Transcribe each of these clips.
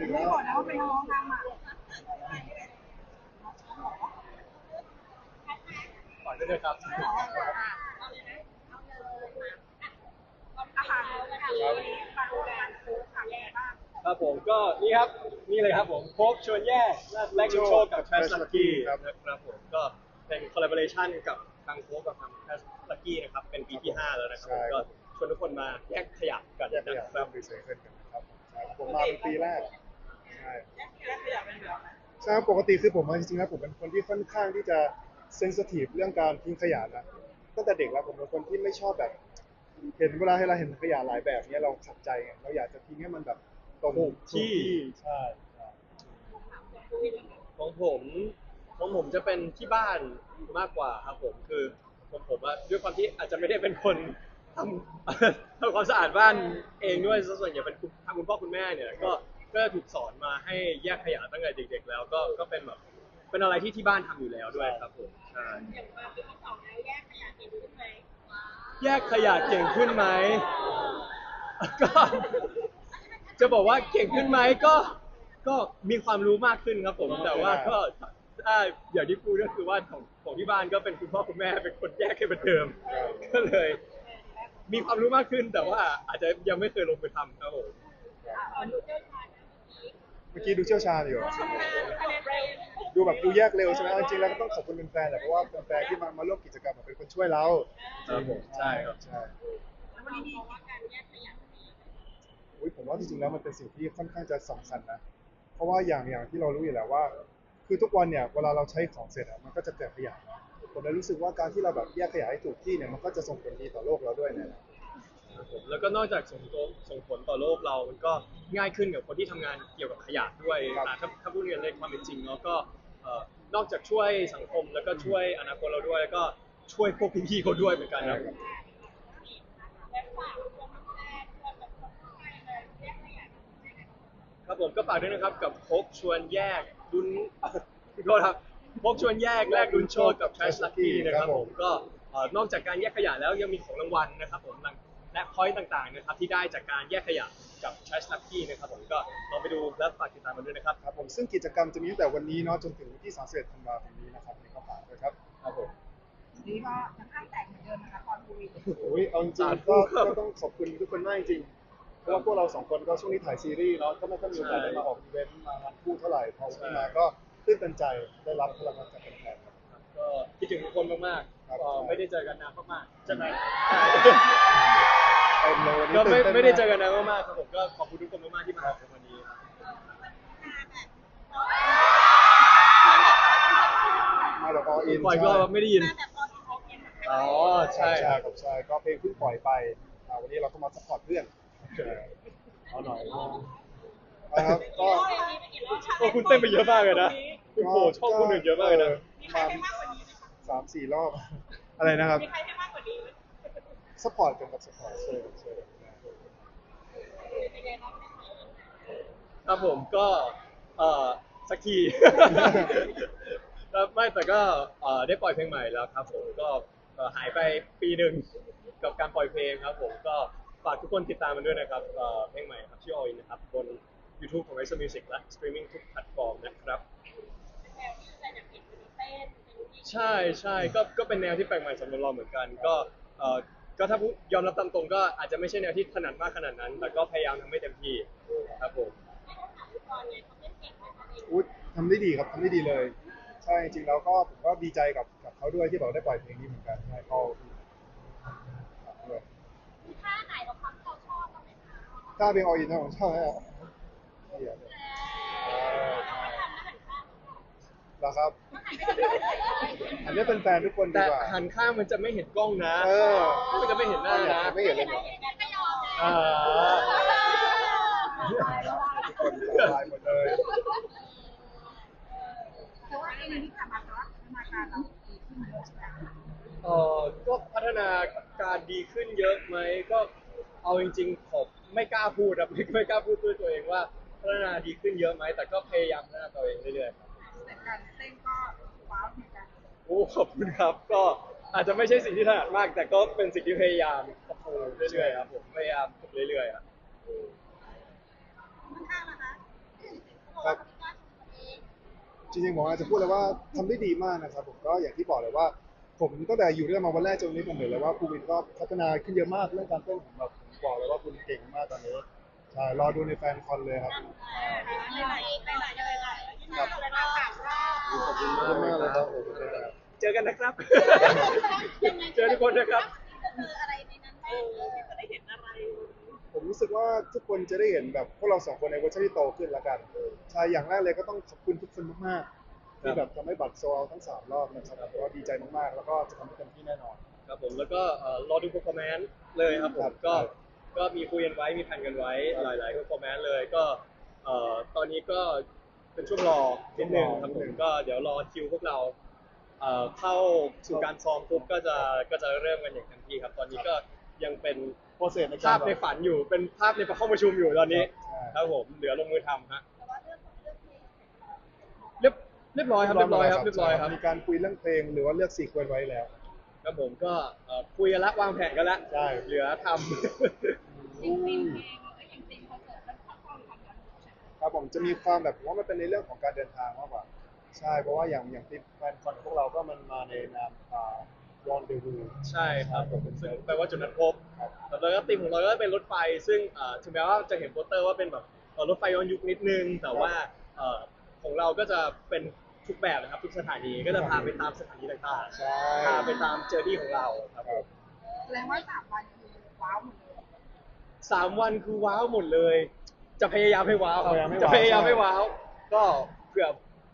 กันอยู่ไม่แล้วบอกนะว่าเป็นน้องทำอะฝากด้วยนะครับอาหารวันนี้ฟังงานซื้อขายยังไงบ้างครับผมก็นี่ครับนี่เลยครับผมโค้กชวนแย่แลกโชว์กับ Trash Lucky นะครับผมก็เป็นคอลลาบอร์เรชันกับทางโค้กกับทาง Trash Lucky นะครับเป็นปีที่ 5 แล้วนะครับผมก็ชวนทุกคนมาแยกขยะกันแยกขยะนะคเริ่รัมบรีไซเคิลกันนะครับใช่ผมมาเป็นปีแรก ใช่แยกขยะเป็นแบบไหนใช่ครับปกติคือผมจริงๆแล้วผมเป็นคนที่ค่อนข้างที่จะเซนซิทีฟเรื่องการทิ้งขยะนะตั้งแต่เด็กแล้วผมเป็นคนที่ไม่ชอบแบบ เห็นเวลาให้เราเห็นขยะหลายแบบเนี้ยเราขัดใจไงเราอยากจะทิ้งให้มันแบบตรงถูกที่ ใช่ใช่ของผมของผมจะเป็นที่บ้านมากกว่าครับผมคือผมผมว่าด้วยความที่อาจจะไม่ได้เป็นคนทำ ทำความสะอาดบ้านเองด้วยซะส่วนใหญ่เป็นคุณทางคุณพ่อคุณแม่เนี่ยก็ ก็ถูกสอนมาให้แยกขยะตั้งแต่เด็ก ๆ แล้วก็ก็เป็นแบบเป็นอะไรที่ที่บ้านทำอยู่แล้วด้วยครับผมใช่อย่างมาปีที่สองแล้วแยกขยะเก่งขึ้นไหมแยกขยะเก่งขึ้นไหมก็ จะบอกว่าเก่งขึ้นไหมก็ก็มีความรู้มากขึ้นครับผม แต่ว่าก็ถ้าอย่างที่พูดก็คือว่าของของที่บ้านก็เป็นคุณพ่อคุณแม่เป็นคนแยกให้เหมือนเดิม ก็เลย มีความรู้มากขึ้นแต่ว่าอาจจะยังไม่เคยลงไปทำครับผมขอดูเจ้าชาย เมื่อกี้ดูเชี่ยวชาญอยู่ชมงานคะแนนเร็วดูแบบดูแยกเร็วใช่ไหมเอาจริงๆแล้วก็ต้องขอบคุณแฟนๆแหละเพราะว่าแฟนๆที่มามาร่วมกิจกรรมเป็นคนช่วยเราครับผมใช่ครับ ใช่วันนี้ดีว่าการแยกขยะมีอุ๊ยผมว่าจริงๆแล้วมันเป็นสิ่งที่ค่อนข้างจะสำคัญนะ เพราะว่าอย่างอย่างที่เรารู้อยู่แล้วว่า คือทุกวันเนี่ยเวลาเราใช้ของเสร็จอะมันก็จะเกิดขยะนะผมเลยรู้สึกว่าการที่เราแบบแยกขยะให้ถูกที่เนี่ยมันก็จะส่งผลดีต่อโลกเราด้วยเนี่ยนะ ครับผมแล้วก็นอกจากส่งตัวส่งผลต่อโลกเรา มันก็ง่ายขึ้นกับคนที่ทำงานเกี่ยวกับขยะด้วยครับ อ่าถ้าถ้าพูดกันในความเป็นจริงเนาะก็เอ่อนอกจากช่วยสังคมแล้วก็ช่วยอนาคตเราด้วยแล้วก็ช่วยพวกพี่ๆเขาด้วยเหมือนกันนะและฝากคนแรกคนแบบคนไทยเลยแยกขยะครับผมก็ฝากด้วยนะครับกับโคกชวนแยกดุน โทษครับโคกชวนแยกแลกดุนโชดกับ Trash Lucky นะครับผมก็เอ่อนอกจากการแยกขยะแล้วยังมีของรางวัลนะครับผม และพอยต์ต่างๆนะครับที่ได้จากการแยกขยะกับ Trash Lucky นะครับผมก็ลองไปดูและฝากติดตามมันด้วยนะครับ ครับผมซึ่งกิจกรรมจะมีตั้งแต่วันนี้เนาะจนถึงวันที่31ธันวาคมนี้นะครับในก็ฝากด้วยครับครับผมนี่ก็ยังข้างแตกเหมือนเดิมนะคะตอนโควิดโอ้ยเอาจริงสาๆธุก็ครับก็ต้องขอบคุณทุกคนมากจริงๆเพราะว่าพวกเราสองคนก็ช่วงนี้ถ่ายซีรีส์เนาะก็ไม่ค่อยมีโอกาสได้มาออกอีเวนต์มางานคู่เท่าไหร่พอวันนี้มาก็ตื้นตันใจได้รับพลังงานจากแฟนๆครับ ก็คิดถึงทุกคนมากครับๆก็ไม่ได้เจอกันนานมากๆใช่ไหม เต็มเลยวันนี้ก็ไม่ตื่นต้นไม่ได้เจอากกันนานมากๆครับผมก็ขอบคุณทุกคนมากๆที่มาหาผมวันนี้ครับมาแบบออินปล่อยก็ไม่ได้ยินแต่ตอนที่เขาเห็นอ๋อ ใช่ใช่ใช่ครับครับใช่ก็เพลงเพิ่งปล่อยไปอ่าวันนี้เราก็มาสปอร์ตเพื่อนเอาหน่อยนะครับก็เพลงนี้ไปกี่รอบโอ้คุณเต้นไปเยอะมากเลยนะคุณโผล่ช่องคุณอื่นเยอะมากเลยนะ มีใครให้มากกว่านี้ไหมคะสามสี่รอบ อะไรนะครับ มีใครให้มากกว่านี้ไหม สปอร์ตกันกับสปอร์ตช่วยกันช่วยกันเป็นไงบ้างครับผมก็เอ่อสักที แล้วไม่แต่ก็เอ่อได้ปล่อยเพลงใหม่แล้วครับผมก็เอ่อหายไปปีหนึ่งกับการปล่อยเพลงครับผมก็ฝากทุกคนติดตามมันด้วยนะครับเอ่อเพลงใหม่ครับชื่อ All In นะครับบน YouTube ของ r i s e Music และ streaming ทุกแพลตฟอร์มนะครับเป็นแนวที่ใจจะเห็นเป็นเต้นเป็นที่ใช่ใช่ก็ก็เป็นแนวที่แปลกใหม่สำหรับเราเหมือนกัน ก็เอ่อ ก็ถ้าพูดยอมรับตามตรงก็อาจจะไม่ใช่แนวที่ถนัดมากขนาดนั้น แต่ก็พยายามทำให้เต็มที่ครับผมตอนนี้เขาเล่นเก่งมากเลยอุ๊ยทำได้ดีครับทำได้ดีเลย ใช่จริงๆแล้วก็ผมก็ดีใจกับกับเขาด้วยที่บอกได้ปล่อยเพลงนี้เหมือนกันใช่ก็ด้วยมีท่าไหนเราพักเราชอบบ้างไหมคะถ้าเพลงออินนะผมชอบนะเดี๋ยว เราไม่ทำนะหันข้าง เหรอครับอันนี้เป็นแฟนทุกคนดีแต่กว่าหันข้างมันจะไม่เห็นกล้องนะ เออมันจะไม่เห็นหน้านะไม่เห็นเลยไม่เนาะเห็นไม่ยอมอ่าทุกคนสบายหมดเลยแต่ว่าไอ้นี่ที่ผ่านมาแต่ว่าพัฒนาการเราดีขึ้นเยอะใช่ไหมเอ่อก็พัฒนาการดีขึ้นเยอะไหมก็เอาจริงๆผมไม่กล้าพูดครับไม่ไม่กล้าพูดด้วยตัวเองว่า พัฒนาดีขึ้นเยอะไหมแต่ก็พยายามพัฒนาตัวเองเรื่อยๆครับแต่ การเต้นก็ว้าวเหมือนกันโอ้ขอบคุณครับ ก็อาจจะไม่ใช่สิ่งที่ถนัดมาก แต่ก็เป็นสิ่งที่พยายามปรับปรุงเรื่อยๆครับผมพยายามฝึกเรื่อยๆครับข้างๆนะคะครับจริงๆผมอาจจะพูดเลยว่าทำได้ดีมากนะครับ ผมก็อย่างที่บอกเลยว่า ผมตั้งแต่อยู่ด้วยกันมาวันแรกจนวันนี้ผมเห็นเลยว่าภูวินก็พัฒนาขึ้นเยอะมากเรื่องการเต้นผมแบบผมบอกเลยว่าคุณเก่งมากตอนนี้ใช่รอดูในแฟนคอนเลยครับไปไหนไปไหนไปไหนที่ไหนไปไหนต่างชาติ ขอบคุณมากเลยครับผมเจอกันนะครับ เจอทุกคนนะครับคืออะไรในนั้นบ้างจะได้เห็นอะไร ผมรู้สึกว่าทุกคนจะได้เห็นแบบพวกเราสองคนในเวอร์ชันที่โตขึ้นแล้วกันใช่อย่างแรกเลยก็ต้องขอบคุณทุกคนมากๆที่แบบทำให้บัตรโซลทั้งสามรอบนะครับก็ดีใจมากๆ แล้วก็จะทำให้เต็มที่แน่นอน ครับผมแล้วก็เอ่อรอดู performance เลยครับผครัมบก็ครับ ก็มีคุยกันไว้มีแผนกันไว้ครับหลายๆ performance เลยก็เอ่อตอนนี้ก็ เป็นช่วงรอนิดนึงช่วงรอครับผนิดนึมงก็เดี๋ยวรอคิวพวกเราเอ่อเข้าสู่การซ้อมปุ๊บก็จะก็จะเริ่มกันอย่างเต็มที่ครับ ตอนนี้ก็ยังเป็นโปรเซสในกาภารพในฝันอยู่เป็นภาพในห้องประชุมอยู่ตอนนี้ใช่ครับผมเหลือลงมือทำฮะแต่ว่าเรื่องของเรื่องเพลงเรียบเรียบร้อยครับเรียบร้อยครับเรียบร้อยครับมีการคุยเรื่องเพลงหรือว่าเลือกซีเควนต์ไว้แล้วครับผมก็เอ่อคุยกันละวางแผนกันละใช่เหลือทำจริงๆ ครับผมจะมีความแบบผมว่ามันเป็นในเรื่องของการเดินทางมากกว่าใช่เพราะว่าอย่างอย่างที่แฟนคอนพวกเราก็มันมาในนามอ่ารอนเดวูใช่ครับผมซึ่งแปลว่าจุดนัดพบครับแล้วก็ธีมของเราก็เป็นรถไฟ ซึ่งเอ่อถึงแม้ว่าจะเห็นโปสเตอร์ว่าเป็นแบบเอ่อรถไฟย้อนยุคนิดนึง แต่ว่าเอ่อของเราก็จะเป็นทุกแบบนะครับทุกสถานีก็จะพาไปตามสถานีต่างใช่ๆพาไปตามเจอร์นี่ของเราครับครับแสดงว่าสามวันคือว้าวหมดเลยสามวันคือว้าวหมดเลย จะพยายามให้ว้าวครับพยายามให้จะว้าวพยายามใช่ให้ว้าว ก็เผื่อ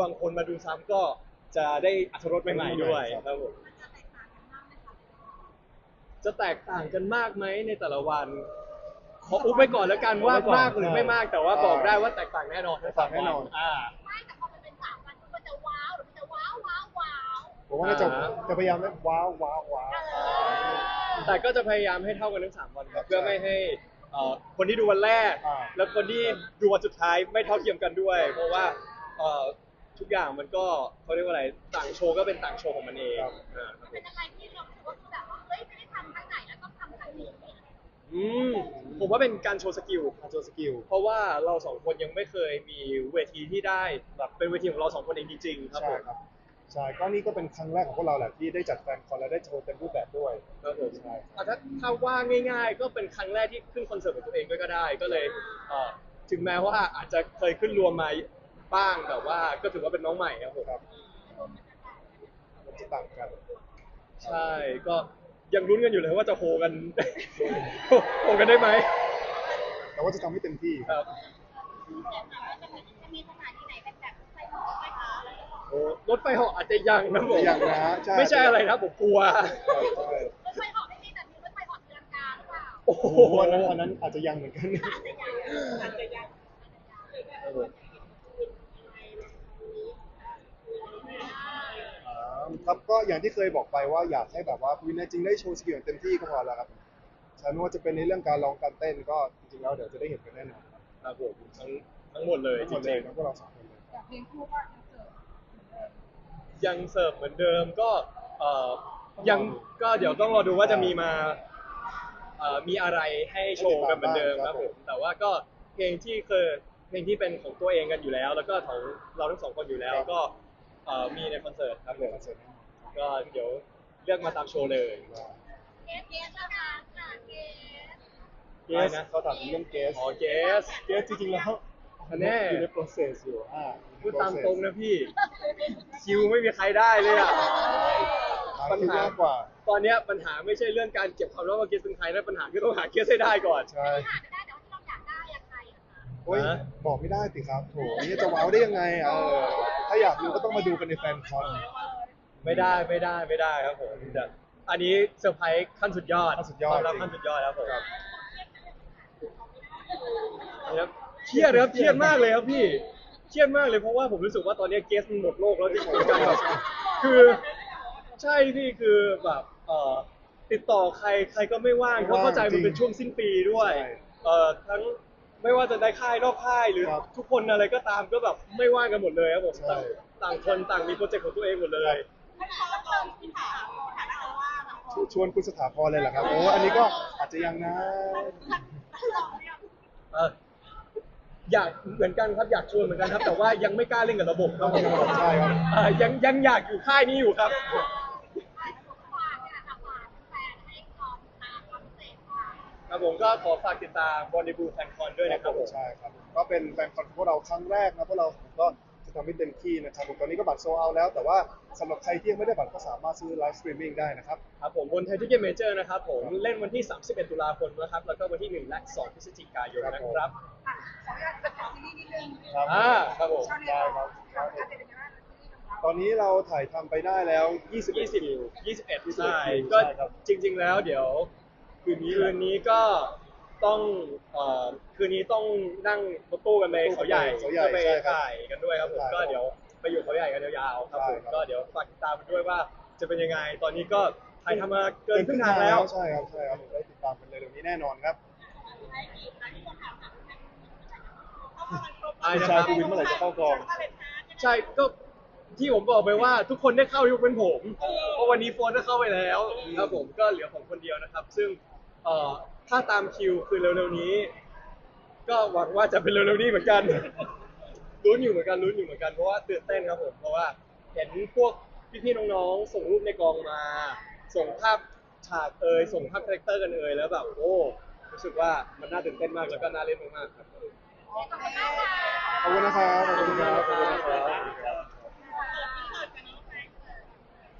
บางคนมาดูซ้ำก็จะได้อัธรสใหม่ๆด้วยครับครับผมมันจะแตกต่างกันมากไหมคะจะแตกต่างกันมากไหมในแต่ละวัน ขออุ้มไปก่อนแล้วกันว่าเอาไว้ก่อนมากหรือไม่มากแต่ว่าอ่าบอกได้ว่าแตกต่างแน่นอนแตกต่างแน่นอนอ่าไม่แต่พอมันเป็นสามวันมันจะว้าวหรือมันจะว้าวว้าวว้าวผมว่าน่าจะอ่าจะพยายามให้ว้าวว้าวว้าวแต่ก็จะพยายามให้เท่ากันทั้งสามวันครับเพื่อไม่ให้ เอ่อคนที่ดูวันแรก อ่า แล้วคนที่ดูวันสุดท้ายไม่เท่าเทียมกันด้วย เพราะว่าเอ่อทุกอย่างมันก็เขาเรียกว่าอะไรต่างโชว์ก็เป็นต่างโชว์ของมันเองครับอ่าครับผเป็นมอะไรที่เราคิดว่าคือแบบว่าเฮ้ยไม่ได้ทำครั้งไหนแล้วต้องทำครั้งนี้อืมผมว่าเป็นการโชว์สกิล การโชว์สกิล เพราะว่าเราสองคนยังไม่เคยมีเวทีที่ได้แบบเป็นเวทีของเราสองคนเองจริงๆครับใช่ผมครับ ใช่ก็นี่ก็เป็นครั้งแรกของพวกเราแหละที่ได้จัดแฟนคอนและได้โชว์เต็มรูปแบบด้วยครับผมใช่อะถ้าถ้าว่าง่าย ๆ ก็เป็นครั้งแรกที่ขึ้นคอนเสิร์ตของตัวเองด้วยก็ได้ ก็เลยเอ่อถึงแม้ว่าอาจจะเคยขึ้นรวมมาบ้างแต่ว่าก็ถือว่าเป็นน้องใหม่ครับผมครับมันจะต่างกัน ใช่ก็ยังลุ้นกันอยู่เลยว่าจะโฮกันโฮกันได้ไหมแต่ว่าจะทำให้เต็มที่ครับ จะมีสถาน รถไฟเหาะอาจจะยังนะผมยังนะใช่ไม่ใช่อะไรนะผมกลัวใช่รถไฟออกไม่มีแต่มีรถไฟออกเดือนกลางหรือเปล่าโอ้โหโอ้โหอันนั้นอันนั้นอาจจะยังเหมือนกัน อาจจะยังครับผมอ่าครับก็อย่างที่เคยบอกไปว่าอยากให้แบบว่าวินาจริงได้โชว์สกิลอย่างเต็มที่ก็พอแล้วครับใช่ไม่ว่าจะเป็นในเรื่องการร้องการเต้นก็จริงๆแล้วเดี๋ยวจะได้เห็นกันแน่นอนครับครับผมทั้งทั้งหมดเลยทั้งจหมดเลริยงทั้งพวกเราสองคนเลย แต่เพลงคู่ก็ยังเสิร์ฟๆ ยังเสิร์ฟเหมือนเดิมก็เอ่อยังก็เดี๋ยวต้องรอดูว่าจะมีมาเอ่อมีอะไรให้โชว์กันเหมือนเดิมครับผมแต่ว่าก็เพลงที่เคยเพลงที่เป็นของตัวเองกันอยู่แล้ว แล้วก็ของเราทั้งสองคนอยู่แล้วก็เอ่อมีในคอนเสิร์ตครับผเดี๋ยวมคอนเสิร์ตแน่นอนก็เดี๋ยวเลือกมาตามโชว์เลยเกสเกสแล้วกันค่ะเกสเกสเขาถามถึงเรื่องเกสอ๋อเกสเกสจริงๆแล้วอันแน่อยู่ใน process อยู่อ่าพูดตามตรงนะพี่ คิวไม่มีใครได้เลยอะ ปัญหายากกว่า ตอนเนี้ยปัญหาไม่ใช่เรื่องการเก็บความลับว่าเกสเป็นใครนะปัญหาคือต้องหาเกสให้ได้ก่อน ใช่ที่หาไม่ได้แต่ว่าที่เราอยากได้อะใครอะคะโอ้ยฮะ บอกไม่ได้สิครับโถนี่จะว้าวได้ยังไงอะเออถ้าอยากรู้ก็ต้องมาดูกันในแฟนคอนไม่ได้ไม่ได้ไม่ได้ครับผมแต่อันนี้เซอร์ไพรส์ขั้นสุดยอดขั้นสุดยอดความลับจริงขั้นสุดยอดครับผมครับครับเครียดครับเครียดมากเลยครับพี่ เครียดมากเลยเพราะว่าผมรู้สึกว่าตอนนี้เกสมันหมดโลกแล้วที่ผมกันแบบคือใช่พี่คือแบบเอ่อติดต่อใครใครก็ไม่ว่างเพราะเข้าใจมันเป็นช่วงสิ้นปีด้วยใช่เอ่อทั้งไม่ว่าจะได้ค่ายนอกค่ายหรือครับทุกคนอะไรก็ตามก็แบบไม่ว่างกันหมดเลยครับผมใช่ ต่างต่างคนต่างมีโปรเจกต์ของตัวเองหมดเลยไม่ขอเติมที่ถามถามนะคะว่าแบบชชวนคุณสถาพรเลยเหรอครับโอ้อันนี้ก็อาจจะยังนะเออ อยากเหมือนกันครับอยากชวนเหมือนกันครับ แต่ว่ายังไม่กล้าเล่นกับระบบครับผมใช่ครับ อ่ายังยังอยากอยู่ค่ายนี้อยู่ครับฝากเนี่ยนะคะฝากแฟนให้รอติดตามคอนเสิร์ตค่ะครับผมก็ขอฝากติดตามบอลดีบูแฟนคอนด้วยนะครับผม ใช่ครับ ก็เป็นแฟนคอนของพวกเราครั้งแรกนะพวกเราก็ จะทำให้เต็มที่นะครับผมตอนนี้ก็บัตรโซเอาแล้ว แต่ว่าสำหรับใครที่ยังไม่ได้บัตรก็สามารถซื้อไลฟ์สตรีมมิ่งได้นะครับ ครับผมบนไทยทิเก็ตเมเจอร์นะครับผมเล่นวันที่ 31 ตุลาคมนะครับ แล้วก็วันที่ 1 และ 2 พฤศจิกายนนะครับอะขออนุญาตเป็นซีรีส์นิดนึงครับอ่าครับผม ช่วงนี้เราเราจะเป็นยังไงบ้างซีรีส์ของเราตอนนี้เราถ่ายทำไปได้แล้ว 20 20 21ใช่คิวก็ใช่ครับ จริง ๆ แล้วเดี๋ยว คืนนี้คืนนี้ก็ ต้องเอ่อคืนนี้ต้องนั่งรถตู้กันไปเขาใหญ่เขาใหญ่ก็ไปใช่ครับถ่ายกันด้วยครับผมใช่ครับก็เดี๋ยวไปอยู่เขาใหญ่กันยาวๆครับผมใช่ครับ ก็เดี๋ยวฝากติดตามกันด้วยว่าจะเป็นยังไง ตอนนี้ก็ถ่ายทำมาเกินครึ่งทางแล้ว ใช่ครับใช่ครับได้ติดตามกันเร็วๆนี้แน่นอนครับใช่อีกนะที่จะถามหาแฟนเข้ามาครบใช่ผู้นะชายครับภูวินเมื่อไหร่จะเข้ากอง ใช่ก็ที่ผมบอกไปว่าทุกคนได้เข้ายกเป็นผมเพราะวันนี้โฟนได้เข้าไปแล้วครับผมก็เหลือผมคนเดียวนะครับ ซึ่งเอ่อ ถ้าตามคิวคือเร็วๆนี้ ก็หวังว่าจะเป็นเร็วๆนี้เหมือนกันลุ้นอยู่เหมือนกันลุ้นอยู่เหมือนกันเพราะว่าตื่นเต้นครับผมเพราะว่าเห็นพวกพี่ๆน้องๆส่งรูปในกองมา ส่งภาพฉากเอยส่งภาพคาแรคเตอร์กันเอยแล้วแบบโอ้รู้สึกว่ามันน่าตื่นเต้นมากแล้วก็น่าเล่นมากๆครับขอบคุณนะครับขอบคุณครับขอบคุณนะครับ